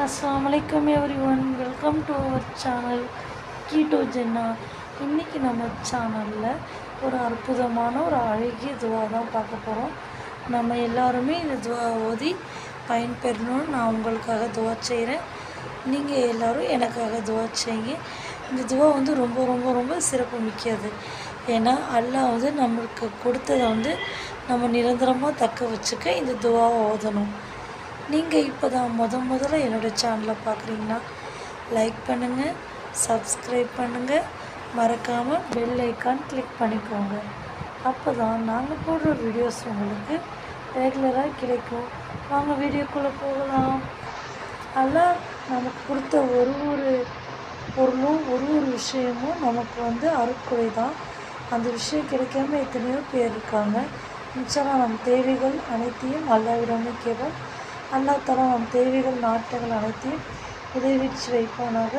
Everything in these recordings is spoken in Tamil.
அஸ்லாம் வலைக்கம் everyone welcome to our channel keto Jenna இன்றைக்கி நம்ம சேனலில் ஒரு அற்புதமான ஒரு அழகிய துவா தான் பார்க்க போகிறோம் நம்ம எல்லாருமே இந்த துவா ஓதி பயன்பெறணும்னு நான் உங்களுக்காக துவா செய்கிறேன் நீங்கள் எல்லோரும் எனக்காக துவா செய்யுங்க. இந்த துவா வந்து ரொம்ப ரொம்ப ரொம்ப சிறப்பு மிக்கது. ஏன்னா அல்லாஹ் வந்து நம்மளுக்கு கொடுத்ததை வந்து நம்ம நிரந்தரமாக தக்க வச்சுக்க இந்த துவாவை ஓதணும். நீங்கள் இப்போ தான் முத முதல்ல என்னோடய சேனலை பார்க்குறீங்கன்னா லைக் பண்ணுங்கள் சப்ஸ்கிரைப் பண்ணுங்கள் மறக்காமல் பெல் ஐக்கான் கிளிக் பண்ணிக்கோங்க. அப்போ தான் நாங்கள் போடுற வீடியோஸ் உங்களுக்கு ரெகுலராக கிடைக்கும். வாங்க வீடியோக்குள்ளே போகலாம். எல்லாம் நமக்கு கொடுத்த ஒரு ஒரு பொருளும் ஒரு ஒரு விஷயமும் நமக்கு வந்து அருட்கொடை தான். அந்த விஷயம் கிடைக்காம எத்தனையோ பேர் இருக்காங்க. நிச்சயமாக நம் தேவைகள் அனைத்தையும் அல்லாவிடமே கேட்போம். அல்லா தலா நம் தேவைகள் நாட்டுகள் அனைத்தையும் உதவிச்சு வைப்பானாக.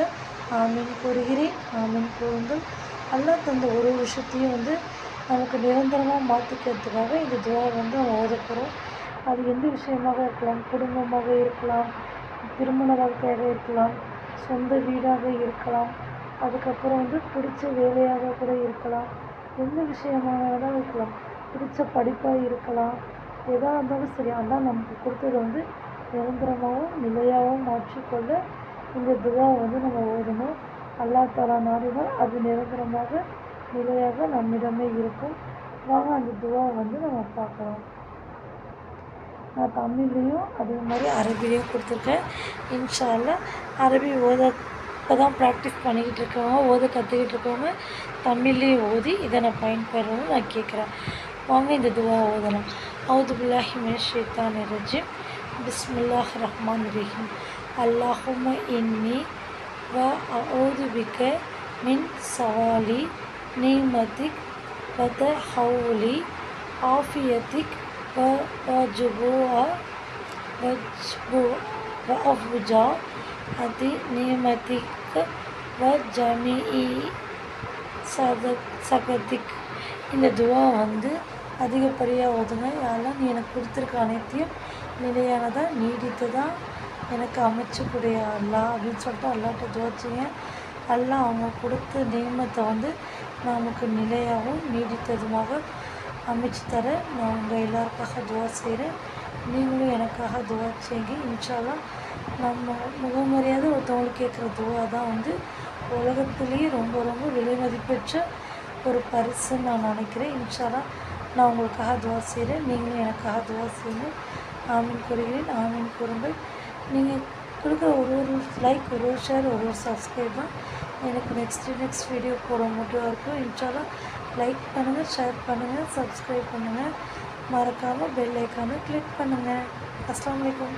ஆமீன். கூறுகிறேன். ஆமீன். கூறுங்கள். அல்லா தந்த ஒரு விஷயத்தையும் வந்து நமக்கு நிரந்தரமாக மாற்றிக்கிறதுக்காக இந்த துவா வந்து நம்ம ஓதப்போகிறோம் அது எந்த விஷயமாக இருக்கலாம்? குடும்பமாக இருக்கலாம் திருமண வாழ்க்கையாக இருக்கலாம் சொந்த வீடாக இருக்கலாம் அதுக்கப்புறம் வந்து பிடிச்ச வேலையாக கூட இருக்கலாம் எந்த விஷயமாக இருக்கலாம். பிடிச்ச படிப்பாக இருக்கலாம் எதாக இருந்தாலும் சரி ஆனால் நமக்கு கொடுத்தது வந்து நிரந்தரமாகவும் நிலையாகவும் மாற்றிக்கொள்ள இந்த துவா வந்து நம்ம ஓதணும். அல்லா தலா நாடினால் அது நிரந்தரமாக நிலையாக நம்மிடமே இருக்கும். வாங்க அந்த துவா வந்து நம்ம பார்க்கலாம். நான் தமிழ்லேயும் அதே மாதிரி அரபிலையும் கொடுத்துருக்கேன். இன்ஷால்ல அரபி ஓத இப்போ தான் ப்ராக்டிஸ் பண்ணிக்கிட்டு இருக்கவங்க ஓத கற்றுக்கிட்டு இருக்கவங்க தமிழ்லேயும் ஓதி இதை நான் பயன்பெறணும்னு நான் கேட்குறேன். வாங்க இந்த துவா ஓதலாம். அவுது ரஜிம் பிஸ்மில்லாஹ் ரஹ்மான் ரஹீம் அல்லாஹும இன்னி வ அவுது மின் சவாலி நீமதிக் வத ஹவுலி ஆஃபியத்திக் வ வஜ்புஆ வஜ்பு வ அதி நீமதிக் வ ஜமீஇ சத சகதிக் இந்த துவா வந்து அதிகப்படியாக ஓதுங்க. யாரெல்லாம் நீ எனக்கு கொடுத்துருக்க அனைத்தையும் நிலையானதாக தான் எனக்கு அமைச்சக்கூடிய அல்லா அப்படின்னு சொல்லிட்டு அல்லாட்ட துவச்சிங்க. அல்லா அவங்க கொடுத்த நியமத்தை வந்து நமக்கு நிலையாகவும் நீடித்ததுமாக அமைச்சு தர நான் உங்கள் எல்லாருக்காக துவா செய்கிறேன் நீங்களும் எனக்காக துவா செய்யுங்க. இன்ஷால்லாம் நம்ம முகமரியாதை ஒருத்தவங்களுக்கு கேட்குற துவா தான் வந்து உலகத்துலேயே ரொம்ப ரொம்ப விலை மதிப்பெற்ற ஒரு பரிசுன்னு நான் நினைக்கிறேன். இன்ஷால்லாம் நான் உங்களுக்காக துவா செய்கிறேன். நீங்களும் எனக்காக துவா செய்யுங்க ஆமீன் கூறுகிறேன். ஆமீன் கூறுங்கள். நீங்கள் கொடுக்குற ஒரு ஒரு லைக் ஒரு ஒரு ஷேர் ஒரு ஒரு சப்ஸ்கிரைப் தான் எனக்கு நெக்ஸ்ட் நெக்ஸ்ட் வீடியோ போட மட்டும் இருக்கும். இன்ஷாலாம் லைக் பண்ணுங்கள் ஷேர் பண்ணுங்கள் சப்ஸ்கிரைப் பண்ணுங்கள் மறக்காமல் பெல் ஐக்கானை கிளிக் பண்ணுங்கள் அஸ்லாம் வலைக்கம்